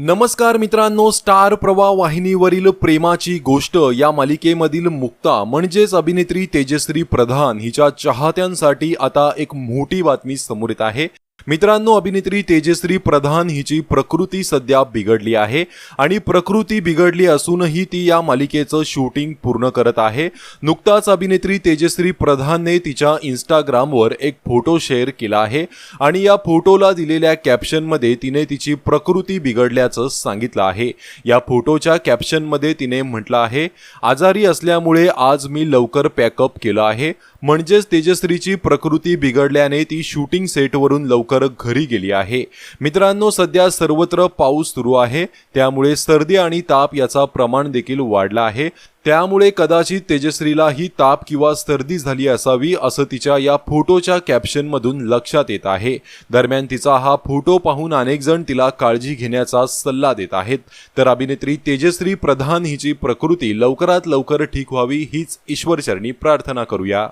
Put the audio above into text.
नमस्कार मित्रांनो स्टार प्रवाह वाहिनीवरील प्रेमाची गोष्ट या मालिकेमधील मुक्ता म्हणजेच अभिनेत्री तेजश्री प्रधान हिच्या चाहत्यांसाठी आता एक मोठी बातमी समोर येत आहे. मित्रांनो अभिनेत्री तेजश्री प्रधान हिची प्रकृती सध्या बिघडली आहे आणि प्रकृती बिघडली असूनही ती या मालिकेचं शूटिंग पूर्ण करत आहे. नुकताच अभिनेत्री तेजश्री प्रधानने तिच्या इंस्टाग्रामवर एक फोटो शेअर केला आहे आणि या फोटोला दिलेल्या कॅप्शनमध्ये तिने तिची प्रकृती बिघडल्याचं सांगितलं आहे. या फोटोच्या कॅप्शनमध्ये तिने म्हटलं आहे आजारी असल्यामुळे आज मी लवकर पॅकअप केलं आहे. म्हणजेच तेजश्रीची प्रकृती बिघडल्याने ती शूटिंग सेटवरून लवकर लवकर घरी गेली आहे. मित्रांनो सध्या सर्वत्र पाऊस सुरू आहे. त्यामुळे सर्दी आणि ताप याचा प्रमाण देखील वाढला आहे. त्यामुळे कदाचित तेजश्रीला ही ताप किंवा सर्दी झाली असावी असं तिच्या या फोटोच्या कॅप्शनमधून लक्षात येत आहे. दरम्यान तिचा हा फोटो पाहून अनेक जण तिला काळजी घेण्याचा सल्ला देत आहेत. तर अभिनेत्री तेजश्री प्रधान हिची प्रकृती लवकरात लवकर ठीक व्हावी हीच ईश्वरचरणी प्रार्थना करूया.